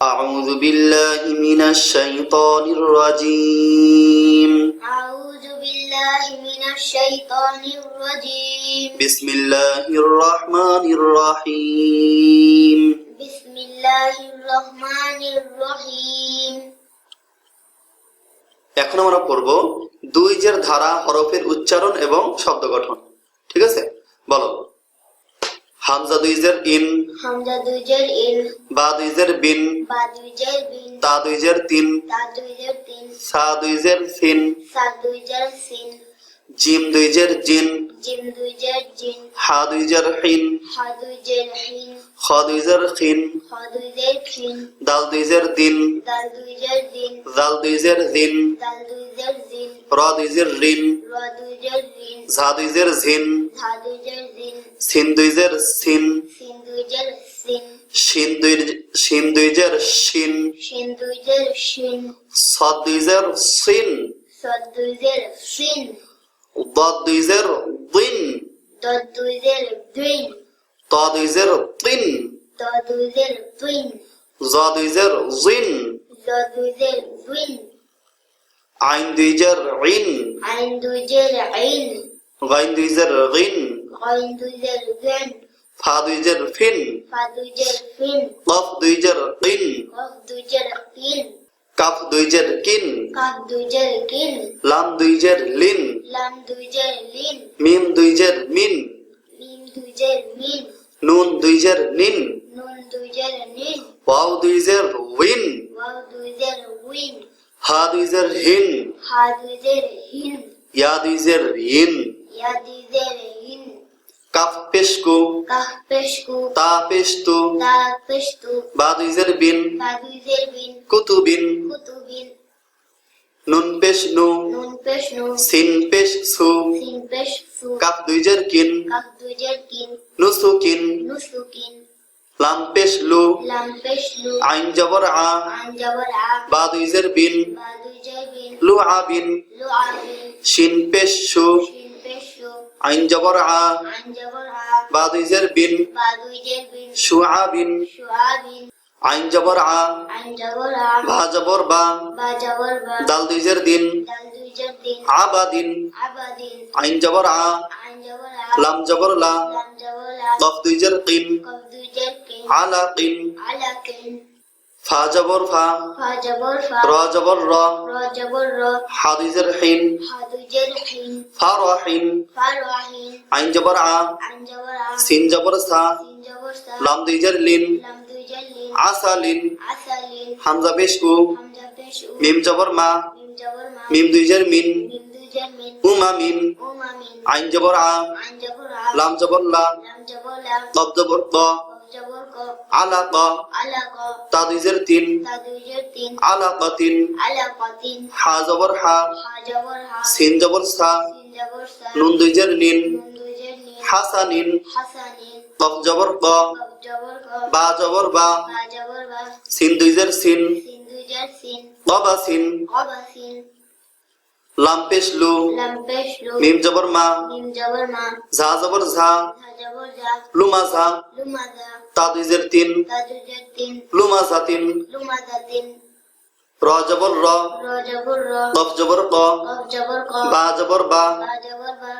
أعوذ بالله من الشيطان الرجيم أعوذ بالله من الشيطان الرجيم بسم الله الرحمن الرحيم بسم الله الرحمن الرحيم এখন আমরা পড়ব দুই জের ধারা হরফের উচ্চারণ এবং শব্দ গঠন ঠিক আছে বলো হামজা দুইজের ইন। হামজা দুইজের ইন। বা দুইজের বিন। বা দুইজের বিন। তা দুইজের তিন। তা দুইজের তিন। সা দুইজের সিন। সা দুইজের সিন। জিম দুইজের জিন। জিম দুই জার দুই জার দুই জার হিন খ দুই খিন খ দুই জার খিন দাল দুই জার দিন দাল দুই জার দিন জাল দুই জার ঝিন ঝা সিন দুই সিন সিন সিন শিন সিন দদ দুইজের দিন ত দুই জের তিন দ দুইজের দিন জ দুই জের জিন জ দুইজের দিন আইন দুই জের ইন আইন দুইজের আইন গাইন দুই জের গিন গাইন দুইজের গেন ফা দুই জের ফিন ফা দুইজের ফিন কফ দুই জের কিন কফ দুইজের কিন। কাফ দুই জের কিন। দুইজের লাম দুই জের লিন। লাম দুইজের লিন। মিম দুই জের মিন। মিম দুইজের মিন। নুন দুই জের নিন। নুন দুইজের নিন। ওয়াও দুই জের উইন। ওয়াও দুইজের উইন। হা দুই জের হিন। হা দুইজের হিন। ইয়া দুই জের ইন ইয়া দুইজের হিন কাফ পেশকু। কাহ পেশকু। তা পেশতু। তা পেশতু। বা দুই জের বিন। তা বিন। কুতুবিন। কুতুবিন। নুন পেশ নু নুন পেশনু। সিন পেশ সু সিন পেশ সু কাফ দুই জের কিন। দুইজের কিন। নুসুকিন নুসুকিন লাম পেশ লু লাম পেশলু। আইন জবর আ। আন জবর আ। বা দুই জের বিন। বা দুইজের বিন। লু আবিন লু আবিন শিন পেশ সু পেশু আইন জবর আ। আ বা দুই বিন। বা বিন আইন জবর আ। ভা জবর বা। বা বা দাল দুই দিন। দাল দুইজের দিন আইন জবর আ। আ লাম জবর লা। কফ দুইজের কিন। আলা কিন ফা জবর ফা ফা জবর ফা র জবর র র জবর র হা হিন ফা র হিন ফা রাহিন আইন জবর আ আন জবর আ সিন জবর সা সিন জবর সা লাম দুই লিন লাম দুইজের লিন আসা লিন আসালিন হামজা পেশু মিম জবর মা মিম জবর মা মিম দুই মিন মিম দুইজের মিন উমা মিন উমা মিন আইন জবর আ আন জবর আ লাম জবর লা লাম জবর লা জবর আলাক। তা দুই তিন। আলাকাতিন। হা জবর হা। সিন জবর সা। নুন দুই নিন নুন দুইজের নিন। হাসানিন। কফ জবর ক। বা জবর বা। সিন দুই জের সিন সিন। দুইজের সিন। কবাসিন লাম পেশ লু মিম জবর মা ঝা জবর ঝা জা লুমা ঝা তা দুই জের তিন লুমা ঝা তিন র জবর র কফ জবর ক বা জবর বা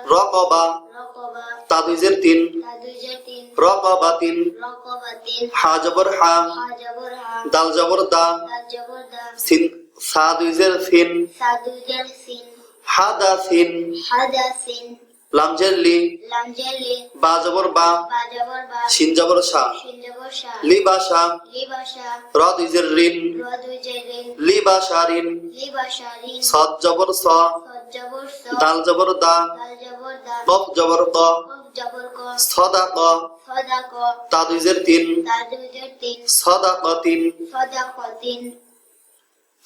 র ক বা তা দুই জের তিন র ক বা তিন হা জবর হা দাল জবর দা দাল জবর দা সিন সা সিন। সাদুইজের সিন। হা দা সিন। হাদা সিন। লাম জের লি লাম জেলি বা জবর বা। বা জবর বা। শিন জবর সা শিন জবর শা। লি বা সা লিবাসা র দুই রিন র দুইজের রিন লি বা সা রিন লিবাসা রিন সদ জবর স। সদ জবর স। দাল জবর দা। দাল জবর দা। কফ জবর ক। কফ জবর সদা ক। সদা ক। তা দুই তিন। তা দুইজের তিন। সদা ক তিন। সদা ক তিন।